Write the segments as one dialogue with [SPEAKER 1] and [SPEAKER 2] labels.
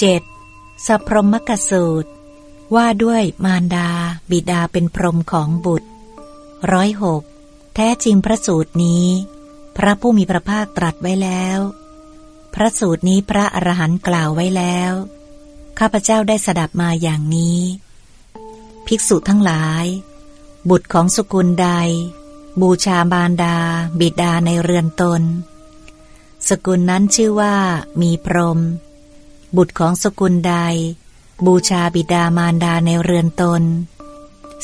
[SPEAKER 1] 7. สัพพรมกสูตร ว่าด้วยมารดา บิดาเป็นพรหมของบุตรร้อยหกแท้จริงพระสูตรนี้ พระผู้มีพระภาคตรัสไว้แล้ว พระสูตรนี้พระอรหันต์กล่าวไว้แล้ว ข้าพเจ้าได้สดับมาอย่างนี้ ภิกษุทั้งหลาย บุตรของสกุลใด บูชาบารดา บิดาในเรือนตน สกุลนั้นชื่อว่ามีพรหม บุตรของสกุลใด บูชาบิดามารดาในเรือนตน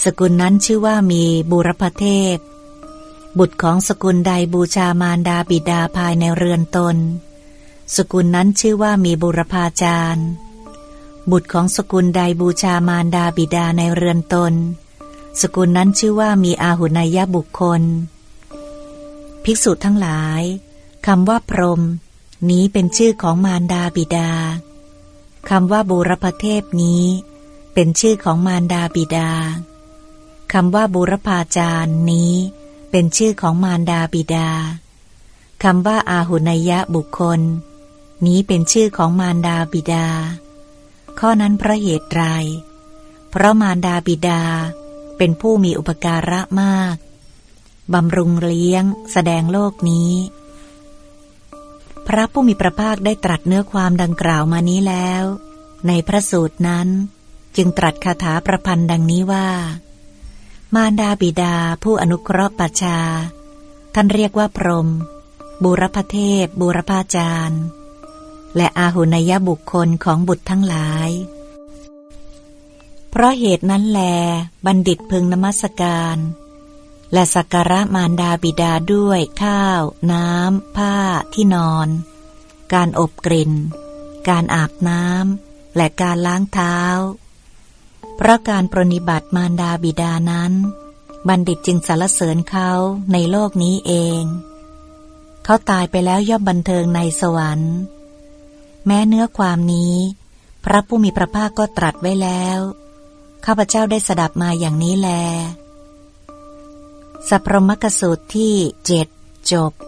[SPEAKER 1] สกุลนั้นชื่อว่ามีบุรพเทพ บุตรของสกุลใดบูชามารดาบิดาภายในเรือนตน สกุลนั้นชื่อว่ามีบุรพาจารย์บุตรของสกุลใดบูชามารดาบิดาในเรือนตน สกุลนั้นชื่อว่ามีอาหุนายบุคคล ภิกษุทั้งหลายคำว่าพรหมนี้เป็นชื่อของมารดาบิดา คำว่าบูรพเทพนี้ เป็นชื่อของมารดาบิดาคำว่าบูรพาจารย์นี้ เป็นชื่อของมารดาบิดาคำว่าอาหุนยะบุคคล นี้เป็นชื่อของมารดาบิดา ข้อนั้นเพราะเหตุไร เพราะมารดาบิดาเป็นผู้มีอุปการะมากบำรุงเลี้ยง แสดงโลกนี้ พระผู้มีพระภาคได้ตรัสเนื้อความดังกล่าวมานี้แล้ว ในพระสูตรนั้น จึงตรัสคาถาประพันธ์ดังนี้ว่า มารดาบิดาผู้อนุเคราะห์ปัจชา ท่านเรียกว่าพรมบูรพเทพบูรพาจารย์ และอาหุนยบุคคลของบุตรทั้งหลาย เพราะเหตุนั้นแล บัณฑิตพึงนมัสการ และสักการะมารดาบิดาด้วยข้าว น้ำ ผ้า ที่นอน การอบกลิ่น การอาบน้ำ และการล้างเท้า เพราะการปรนิบัติมารดาบิดานั้น บัณฑิตจึงสรรเสริญเขาในโลกนี้เอง เขาตายไปแล้วย่อมบันเทิงในสวรรค์ แม้เนื้อความนี้ พระผู้มีพระภาคก็ตรัสไว้แล้ว ข้าพเจ้าได้สดับมาอย่างนี้แล สัพพรมกสูตรที่เจ็ดจบ